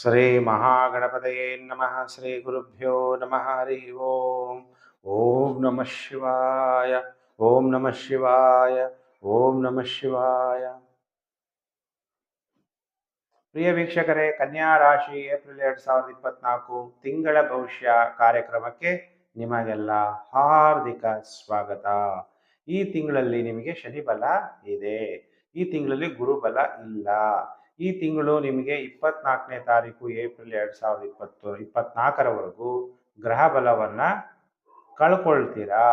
ಶ್ರೀ ಮಹಾಗಣಪತಯೇ ನಮಃ ಶ್ರೀ ಗುರುಭ್ಯೋ ನಮಃ ಹರಿ ಓಂ ಓಂ ನಮಃ ಶಿವಾಯ ಓಂ ನಮಃ ಶಿವಾಯ ಓಂ ನಮಃ ಶಿವಾಯ ಪ್ರಿಯ ವೀಕ್ಷಕರೇ ಕನ್ಯಾ ರಾಶಿ ಏಪ್ರಿಲ್ ಎರಡ್ ಸಾವಿರದ ಇಪ್ಪತ್ನಾಲ್ಕು ತಿಂಗಳ ಭವಿಷ್ಯ ಕಾರ್ಯಕ್ರಮಕ್ಕೆ ನಿಮಗೆಲ್ಲ ಹಾರ್ದಿಕ ಸ್ವಾಗತ. ಈ ತಿಂಗಳಲ್ಲಿ ನಿಮಗೆ ಶನಿ ಬಲ ಇದೆ. ಈ ತಿಂಗಳಲ್ಲಿ ಗುರುಬಲ ಇಲ್ಲ. ಈ ತಿಂಗಳು ನಿಮಗೆ ಇಪ್ಪತ್ನಾಲ್ಕನೇ ತಾರೀಕು, ಏಪ್ರಿಲ್ ಎರಡು ಸಾವಿರದ ಇಪ್ಪತ್ತು, ಇಪ್ಪತ್ನಾಲ್ಕರವರೆಗೂ ಗ್ರಹ ಬಲವನ್ನು ಕಳ್ಕೊಳ್ತೀರಾ?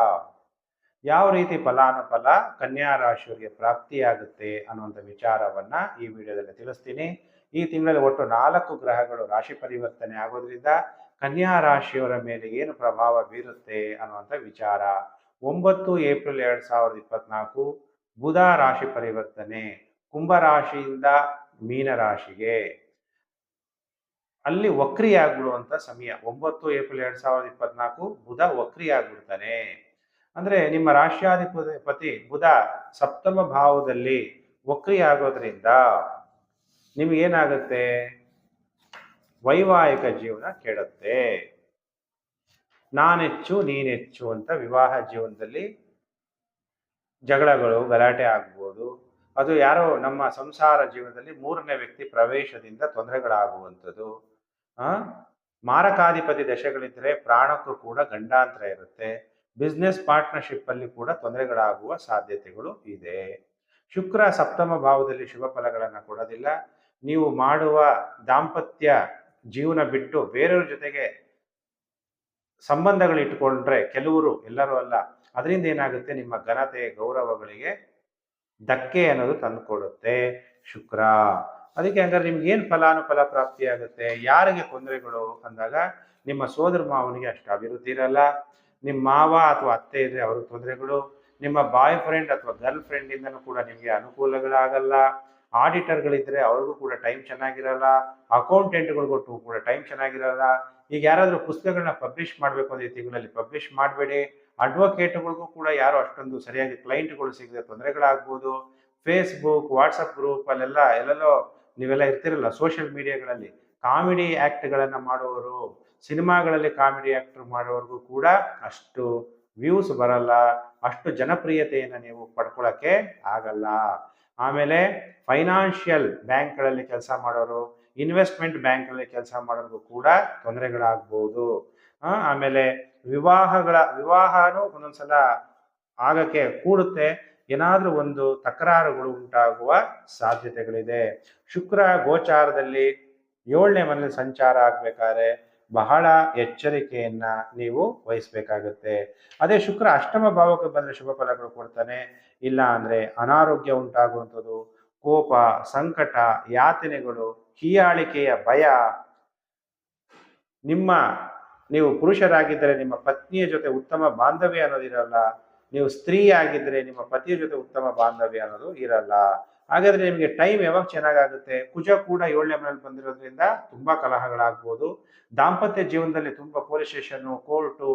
ಯಾವ ರೀತಿ ಫಲಾನುಫಲ ಕನ್ಯಾ ರಾಶಿಯವರಿಗೆ ಪ್ರಾಪ್ತಿಯಾಗುತ್ತೆ ಅನ್ನುವಂಥ ವಿಚಾರವನ್ನು ಈ ವಿಡಿಯೋದಲ್ಲಿ ತಿಳಿಸ್ತೀನಿ. ಈ ತಿಂಗಳಲ್ಲಿ ಒಟ್ಟು ನಾಲ್ಕು ಗ್ರಹಗಳು ರಾಶಿ ಪರಿವರ್ತನೆ ಆಗೋದ್ರಿಂದ ಕನ್ಯಾ ರಾಶಿಯವರ ಮೇಲೆ ಏನು ಪ್ರಭಾವ ಬೀರುತ್ತೆ ಅನ್ನುವಂಥ ವಿಚಾರ. ಒಂಬತ್ತು ಏಪ್ರಿಲ್ ಎರಡು ಸಾವಿರದ ಇಪ್ಪತ್ನಾಲ್ಕು, ಬುಧ ರಾಶಿ ಪರಿವರ್ತನೆ. ಕುಂಭ ರಾಶಿಯಿಂದ ಮೀನ ರಾಶಿಗೆ ಅಲ್ಲಿ ವಕ್ರಿಯಾಗ್ಬಿಡುವಂಥ ಸಮಯ. ಒಂಬತ್ತು ಏಪ್ರಿಲ್ ಎರಡ್ ಸಾವಿರದ ಇಪ್ಪತ್ನಾಲ್ಕು ಬುಧ ವಕ್ರಿಯಾಗ್ಬಿಡ್ತಾನೆ. ಅಂದ್ರೆ ನಿಮ್ಮ ರಾಶ್ಯಾಧಿಪತಿ ಪತಿ ಬುಧ ಸಪ್ತಮ ಭಾವದಲ್ಲಿ ವಕ್ರಿ ಆಗೋದ್ರಿಂದ ನಿಮಗೇನಾಗುತ್ತೆ? ವೈವಾಹಿಕ ಜೀವನ ಕೆಡುತ್ತೆ. ನಾನೆಚ್ಚು, ನೀನೆಚ್ಚು ಅಂತ ವಿವಾಹ ಜೀವನದಲ್ಲಿ ಜಗಳಗಳು, ಗಲಾಟೆ ಆಗ್ಬೋದು. ಅದು ಯಾರೋ ನಮ್ಮ ಸಂಸಾರ ಜೀವನದಲ್ಲಿ ಮೂರನೇ ವ್ಯಕ್ತಿ ಪ್ರವೇಶದಿಂದ ತೊಂದರೆಗಳಾಗುವಂಥದ್ದು. ಮಾರಕಾಧಿಪತಿ ದಶೆಗಳಿದ್ರೆ ಪ್ರಾಣಕ್ಕೂ ಕೂಡ ಗಂಡಾಂತರ ಇರುತ್ತೆ. ಬಿಸ್ನೆಸ್ ಪಾರ್ಟ್ನರ್ಶಿಪ್ ಅಲ್ಲಿ ಕೂಡ ತೊಂದರೆಗಳಾಗುವ ಸಾಧ್ಯತೆಗಳು ಇದೆ. ಶುಕ್ರ ಸಪ್ತಮ ಭಾವದಲ್ಲಿ ಶುಭ ಫಲಗಳನ್ನು ಕೊಡೋದಿಲ್ಲ. ನೀವು ಮಾಡುವ ದಾಂಪತ್ಯ ಜೀವನ ಬಿಟ್ಟು ಬೇರೆಯವ್ರ ಜೊತೆಗೆ ಸಂಬಂಧಗಳು ಇಟ್ಕೊಂಡ್ರೆ ಕೆಲವರು ಎಲ್ಲರೂ ಅಲ್ಲ. ಅದರಿಂದ ಏನಾಗುತ್ತೆ? ನಿಮ್ಮ ಘನತೆ ಗೌರವಗಳಿಗೆ ಧಕ್ಕೆ ಅನ್ನೋದು ತಂದುಕೊಡುತ್ತೆ. ಶುಕ್ರ. ಅದಕ್ಕೆ ಹಂಗಾರೆ ನಿಮ್ಗೆ ಏನು ಫಲಾನುಫಲ ಪ್ರಾಪ್ತಿ ಆಗುತ್ತೆ ಯಾರಿಗೆ ತೊಂದರೆಗಳು ಅಂದಾಗ ನಿಮ್ಮ ಸೋದರ ಮಾವನಿಗೆ ಅಷ್ಟು ಅಭಿವೃದ್ಧಿ ಇರಲ್ಲ. ನಿಮ್ಮ ಮಾವ ಅಥವಾ ಅತ್ತೆ ಇದ್ರೆ ಅವ್ರಿಗೆ ತೊಂದರೆಗಳು. ನಿಮ್ಮ ಬಾಯ್ ಫ್ರೆಂಡ್ ಅಥವಾ ಗರ್ಲ್ ಫ್ರೆಂಡ್ ಇಂದನೂ ಕೂಡ ನಿಮಗೆ ಅನುಕೂಲಗಳಾಗಲ್ಲ. ಆಡಿಟರ್ಗಳಿದ್ರೆ ಅವ್ರಿಗೂ ಕೂಡ ಟೈಮ್ ಚೆನ್ನಾಗಿರಲ್ಲ. ಅಕೌಂಟೆಂಟ್ಗಳಿಗೂ ಕೂಡ ಟೈಮ್ ಚೆನ್ನಾಗಿರಲ್ಲ. ಈಗ ಯಾರಾದರೂ ಪುಸ್ತಕಗಳನ್ನ ಪಬ್ಲಿಷ್ ಮಾಡಬೇಕು ಅಂದ್ರೆ ತಿಂಗಳಲ್ಲಿ ಪಬ್ಲಿಷ್ ಮಾಡಬೇಡಿ. ಅಡ್ವೊಕೇಟ್ಗಳಿಗೂ ಕೂಡ ಯಾರು ಅಷ್ಟೊಂದು ಸರಿಯಾಗಿ ಕ್ಲೈಂಟ್ಗಳು ಸಿಗದೆ ತೊಂದರೆಗಳಾಗ್ಬೋದು. ಫೇಸ್ಬುಕ್ ವಾಟ್ಸಪ್ ಗ್ರೂಪ್ ಅಲ್ಲೆಲ್ಲ, ಎಲ್ಲೆಲ್ಲೋ ನೀವೆಲ್ಲ ಇರ್ತಿರಲ್ಲ ಸೋಷಿಯಲ್ ಮೀಡಿಯಾಗಳಲ್ಲಿ ಕಾಮಿಡಿ ಆ್ಯಕ್ಟ್ಗಳನ್ನು ಮಾಡುವವರು, ಸಿನಿಮಾಗಳಲ್ಲಿ ಕಾಮಿಡಿ ಆ್ಯಕ್ಟರ್ ಮಾಡೋರ್ಗೂ ಕೂಡ ಅಷ್ಟು ವ್ಯೂಸ್ ಬರಲ್ಲ. ಅಷ್ಟು ಜನಪ್ರಿಯತೆಯನ್ನು ನೀವು ಪಡ್ಕೊಳ್ಳೋಕ್ಕೆ ಆಗಲ್ಲ. ಆಮೇಲೆ ಫೈನಾನ್ಷಿಯಲ್ ಬ್ಯಾಂಕ್ಗಳಲ್ಲಿ ಕೆಲಸ ಮಾಡೋರು ಇನ್ವೆಸ್ಟ್ಮೆಂಟ್ ಬ್ಯಾಂಕ್ಗಳಲ್ಲಿ ಕೆಲಸ ಮಾಡೋರಿಗೂ ಕೂಡ ತೊಂದರೆಗಳಾಗ್ಬೋದು. ಆಮೇಲೆ ವಿವಾಹಗಳ, ವಿವಾಹನೂ ಒಂದೊಂದ್ಸಲ ಆಗಕ್ಕೆ ಕೂಡುತ್ತೆ. ಏನಾದ್ರೂ ಒಂದು ತಕರಾರುಗಳು ಉಂಟಾಗುವ ಸಾಧ್ಯತೆಗಳಿದೆ. ಶುಕ್ರ ಗೋಚಾರದಲ್ಲಿ ಏಳನೇ ಮನೆಯಲ್ಲಿ ಸಂಚಾರ ಆಗ್ಬೇಕಾದ್ರೆ ಬಹಳ ಎಚ್ಚರಿಕೆಯನ್ನ ನೀವು ವಹಿಸ್ಬೇಕಾಗುತ್ತೆ. ಅದೇ ಶುಕ್ರ ಅಷ್ಟಮ ಭಾವಕ್ಕೆ ಬಂದ್ರೆ ಶುಭ ಫಲಗಳು ಕೊಡ್ತಾನೆ. ಇಲ್ಲ ಅಂದ್ರೆ ಅನಾರೋಗ್ಯ ಉಂಟಾಗುವಂಥದ್ದು, ಕೋಪ, ಸಂಕಟ, ಯಾತನೆಗಳು, ಹೀಯಾಳಿಕೆಯ ಭಯ, ನಿಮ್ಮ ನೀವು ಪುರುಷರಾಗಿದ್ದರೆ ನಿಮ್ಮ ಪತ್ನಿಯ ಜೊತೆ ಉತ್ತಮ ಬಾಂಧವ್ಯ ಅನ್ನೋದಿರಲ್ಲ ನೀವು ಸ್ತ್ರೀ ಆಗಿದ್ದರೆ ನಿಮ್ಮ ಪತಿಯ ಜೊತೆ ಉತ್ತಮ ಬಾಂಧವ್ಯ ಅನ್ನೋದು ಇರಲ್ಲ. ಹಾಗಾದ್ರೆ ನಿಮಗೆ ಟೈಮ್ ಯಾವಾಗ ಚೆನ್ನಾಗಾಗುತ್ತೆ? ಕುಜ ಕೂಡ ಏಳನೇ ಮನೇಲಿ ಬಂದಿರೋದ್ರಿಂದ ತುಂಬಾ ಕಲಹಗಳಾಗ್ಬೋದು. ದಾಂಪತ್ಯ ಜೀವನದಲ್ಲಿ ತುಂಬಾ ಪೊಲೀಸ್ ಸ್ಟೇಷನ್ ಕೋರ್ಟು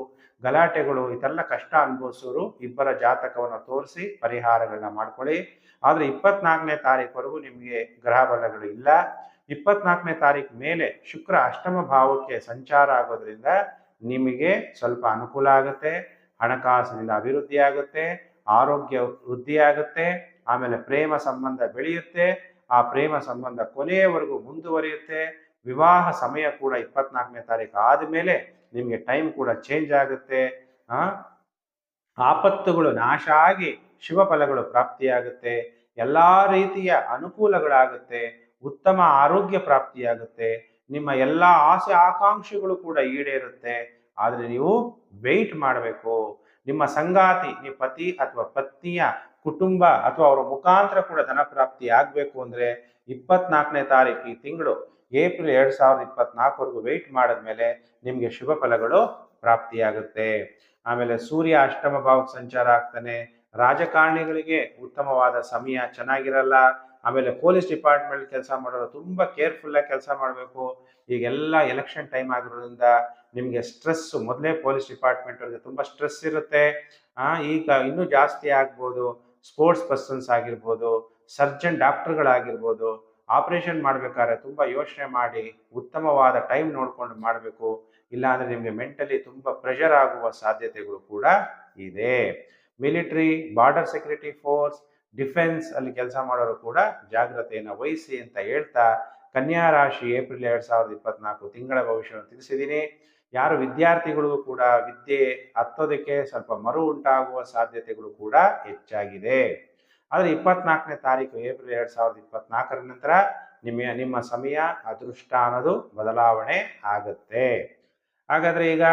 ಗಲಾಟೆಗಳು, ಇದೆಲ್ಲ ಕಷ್ಟ ಅನುಭವಿಸೋರು ಇಬ್ಬರ ಜಾತಕವನ್ನು ತೋರಿಸಿ ಪರಿಹಾರಗಳನ್ನ ಮಾಡ್ಕೊಳ್ಳಿ. ಆದ್ರೆ ಇಪ್ಪತ್ನಾಲ್ಕನೇ ತಾರೀಕುವರೆಗೂ ನಿಮಗೆ ಗ್ರಹ ಬಲಗಳು ಇಲ್ಲ. ಇಪ್ಪತ್ನಾಲ್ಕನೇ ತಾರೀಕು ಮೇಲೆ ಶುಕ್ರ ಅಷ್ಟಮ ಭಾವಕ್ಕೆ ಸಂಚಾರ ಆಗೋದ್ರಿಂದ ನಿಮಗೆ ಸ್ವಲ್ಪ ಅನುಕೂಲ ಆಗುತ್ತೆ, ಹಣಕಾಸಿನಿಂದ ಅಭಿವೃದ್ಧಿ ಆಗುತ್ತೆ, ಆರೋಗ್ಯ ವೃದ್ಧಿ ಆಗುತ್ತೆ, ಆಮೇಲೆ ಪ್ರೇಮ ಸಂಬಂಧ ಬೆಳೆಯುತ್ತೆ, ಆ ಪ್ರೇಮ ಸಂಬಂಧ ಕೊನೆಯವರೆಗೂ ಮುಂದುವರಿಯುತ್ತೆ, ವಿವಾಹ ಸಮಯ ಕೂಡ ಇಪ್ಪತ್ನಾಲ್ಕನೇ ತಾರೀಕು ಆದಮೇಲೆ ನಿಮಗೆ ಟೈಮ್ ಕೂಡ ಚೇಂಜ್ ಆಗುತ್ತೆ ಆಪತ್ತುಗಳು ನಾಶ ಆಗಿ ಶುಭ ಫಲಗಳು ಪ್ರಾಪ್ತಿಯಾಗುತ್ತೆ, ಎಲ್ಲ ರೀತಿಯ ಅನುಕೂಲಗಳಾಗುತ್ತೆ ಉತ್ತಮ ಆರೋಗ್ಯ ಪ್ರಾಪ್ತಿಯಾಗುತ್ತೆ. ನಿಮ್ಮ ಎಲ್ಲ ಆಸೆ ಆಕಾಂಕ್ಷೆಗಳು ಕೂಡ ಈಡೇರುತ್ತೆ. ಆದರೆ ನೀವು ವೆಯ್ಟ್ ಮಾಡಬೇಕು. ನಿಮ್ಮ ಸಂಗಾತಿ ನಿಮ್ಮ ಪತಿ ಅಥವಾ ಪತ್ನಿಯ ಕುಟುಂಬ ಅಥವಾ ಅವರ ಮುಖಾಂತರ ಕೂಡ ಧನ ಪ್ರಾಪ್ತಿ ಆಗಬೇಕು ಅಂದ್ರೆ ಇಪ್ಪತ್ನಾಲ್ಕನೇ ತಾರೀಕು ಈ ತಿಂಗಳು, ಏಪ್ರಿಲ್ ಎರಡು ಸಾವಿರದ ಇಪ್ಪತ್ನಾಲ್ಕವರೆಗೂ ವೆಯ್ಟ್ ಮಾಡಿದ್ಮೇಲೆ ನಿಮಗೆ ಶುಭ ಫಲಗಳು ಪ್ರಾಪ್ತಿಯಾಗುತ್ತೆ. ಆಮೇಲೆ ಸೂರ್ಯ ಅಷ್ಟಮ ಭಾವಕ್ಕೆ ಸಂಚಾರ ಆಗ್ತಾನೆ. ರಾಜಕಾರಣಿಗಳಿಗೆ ಉತ್ತಮವಾದ ಸಮಯ, ಚೆನ್ನಾಗಿರಲ್ಲ. ಆಮೇಲೆ ಪೊಲೀಸ್ ಡಿಪಾರ್ಟ್ಮೆಂಟ್ ಕೆಲಸ ಮಾಡೋರು ತುಂಬಾ ಕೇರ್ಫುಲ್ ಆಗಿ ಕೆಲಸ ಮಾಡಬೇಕು. ಈಗೆಲ್ಲ ಎಲೆಕ್ಷನ್ ಟೈಮ್ ಆಗಿರೋದ್ರಿಂದ ನಿಮಗೆ ಸ್ಟ್ರೆಸ್, ಮೊದಲೇ ಪೊಲೀಸ್ ಡಿಪಾರ್ಟ್ಮೆಂಟ್ ಅವರಿಗೆ ತುಂಬಾ ಸ್ಟ್ರೆಸ್ ಇರುತ್ತೆ. ಈಗ ಇನ್ನೂ ಜಾಸ್ತಿ ಆಗ್ಬೋದು. ಸ್ಪೋರ್ಟ್ಸ್ ಪರ್ಸನ್ಸ್ ಆಗಿರ್ಬೋದು, ಸರ್ಜನ್ ಡಾಕ್ಟರ್ಗಳಾಗಿರ್ಬೋದು, ಆಪರೇಷನ್ ಮಾಡ್ಬೇಕಾದ್ರೆ ತುಂಬ ಯೋಚನೆ ಮಾಡಿ ಉತ್ತಮವಾದ ಟೈಮ್ ನೋಡ್ಕೊಂಡು ಮಾಡಬೇಕು. ಇಲ್ಲಾಂದರೆ ನಿಮಗೆ ಮೆಂಟಲಿ ತುಂಬ ಪ್ರೆಷರ್ ಆಗುವ ಸಾಧ್ಯತೆಗಳು ಕೂಡ ಇದೆ. Military, border security force defence ಅಲ್ಲಿ ಕೆಲಸ ಮಾಡೋರು ಕೂಡ ಜಾಗ್ರತೆಯನ್ನು ವಹಿಸಿ ಅಂತ ಹೇಳ್ತಾ ಕನ್ಯಾ ರಾಶಿ ಏಪ್ರಿಲ್ ಎರಡ್ ಸಾವಿರದ ಇಪ್ಪತ್ನಾಲ್ಕು ತಿಂಗಳ ಭವಿಷ್ಯವನ್ನು ತಿಳಿಸಿದ್ದೀನಿ. ಯಾರು ವಿದ್ಯಾರ್ಥಿಗಳು ಕೂಡ ವಿದ್ಯೆ ಹತ್ತೋದಕ್ಕೆ ಸ್ವಲ್ಪ ಮರು ಉಂಟಾಗುವ ಸಾಧ್ಯತೆಗಳು ಕೂಡ ಹೆಚ್ಚಾಗಿದೆ. ಆದರೆ ಇಪ್ಪತ್ನಾಲ್ಕನೇ ತಾರೀಕು ಏಪ್ರಿಲ್ ಎರಡ್ ಸಾವಿರದ ಇಪ್ಪತ್ನಾಲ್ಕರ ನಂತರ ನಿಮ್ಮ ನಿಮ್ಮ ಸಮಯ, ಅದೃಷ್ಟ ಅನ್ನೋದು ಬದಲಾವಣೆ ಆಗತ್ತೆ. ಹಾಗಾದ್ರೆ ಈಗ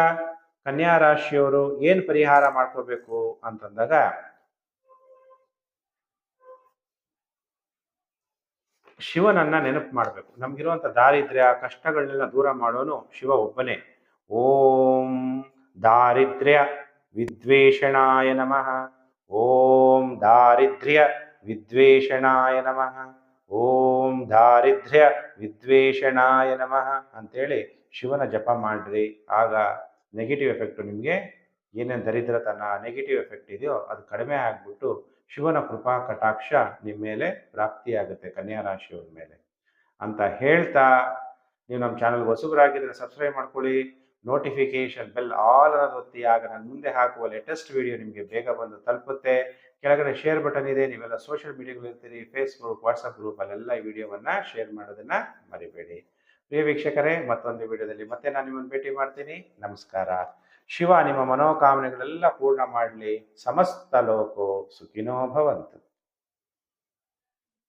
ಕನ್ಯಾ ರಾಶಿಯವರು ಏನು ಪರಿಹಾರ ಮಾಡ್ಕೋಬೇಕು ಅಂತಂದಾಗ ಶಿವನನ್ನ ನೆನಪು ಮಾಡಬೇಕು. ನಮಗಿರುವಂಥ ದಾರಿದ್ರ್ಯ ಕಷ್ಟಗಳನ್ನೆಲ್ಲ ದೂರ ಮಾಡೋನು ಶಿವ ಒಬ್ಬನೇ. ಓಂ ದಾರಿದ್ರ್ಯ ವಿದ್ವೇಷಣಾಯ ನಮಃ. ಓಂ ದಾರಿದ್ರ್ಯ ವಿದ್ವೇಷಣಾಯ ನಮಃ. ಓಂ ದಾರಿದ್ರ್ಯ ವಿದ್ವೇಷಣಾಯ ನಮಃ ಅಂತೇಳಿ ಶಿವನ ಜಪ ಮಾಡ್ರಿ. ಆಗ ನೆಗೆಟಿವ್ ಎಫೆಕ್ಟು ನಿಮಗೆ ಏನೇನು ದರಿದ್ರತನ ನೆಗೆಟಿವ್ ಎಫೆಕ್ಟ್ ಇದೆಯೋ ಅದು ಕಡಿಮೆ ಆಗ್ಬಿಟ್ಟು ಶಿವನ ಕೃಪಾ ಕಟಾಕ್ಷ ನಿಮ್ಮ ಮೇಲೆ ಪ್ರಾಪ್ತಿಯಾಗುತ್ತೆ ಕನ್ಯಾ ರಾಶಿಯವ್ರ ಮೇಲೆ. ಅಂತ ಹೇಳ್ತಾ ನೀವು ನಮ್ಮ ಚಾನಲ್ ಹೊಸಬರಾಗಿದ್ದರೆ ಸಬ್ಸ್ಕ್ರೈಬ್ ಮಾಡ್ಕೊಳ್ಳಿ. ನೋಟಿಫಿಕೇಶನ್ ಬೆಲ್ ಆಲ್ ಅನ್ನೋದು ಒತ್ತಿ. ಆಗ ನಾನು ಮುಂದೆ ಹಾಕುವ ಲೇಟೆಸ್ಟ್ ವಿಡಿಯೋ ನಿಮಗೆ ಬೇಗ ಬಂದು ತಲುಪುತ್ತೆ. ಕೆಳಗಡೆ ಶೇರ್ ಬಟನ್ ಇದೆ. ನೀವೆಲ್ಲ ಸೋಷಿಯಲ್ ಮೀಡಿಯಾಗಳು ಇರ್ತೀರಿ. ಫೇಸ್ಬುಕ್ ವಾಟ್ಸಪ್ ಗ್ರೂಪ್ ಅಲ್ಲೆಲ್ಲ ಈ ವಿಡಿಯೋವನ್ನ ಶೇರ್ ಮಾಡೋದನ್ನು ಮರಿಬೇಡಿ. ಪ್ರಿಯ ವೀಕ್ಷಕರೇ, ಮತ್ತೊಂದು ವಿಡಿಯೋದಲ್ಲಿ ಮತ್ತೆ ನಾನು ನಿಮ್ಮನ್ನು ಭೇಟಿ ಮಾಡ್ತೀನಿ. ನಮಸ್ಕಾರ. ಶಿವ ನಿಮ್ಮ ಮನೋಕಾಮನೆಗಳೆಲ್ಲ ಪೂರ್ಣ ಮಾಡಲಿ ಸಮಸ್ತ ಲೋಕೋ ಸುಖಿನೋ ಭವಂತು.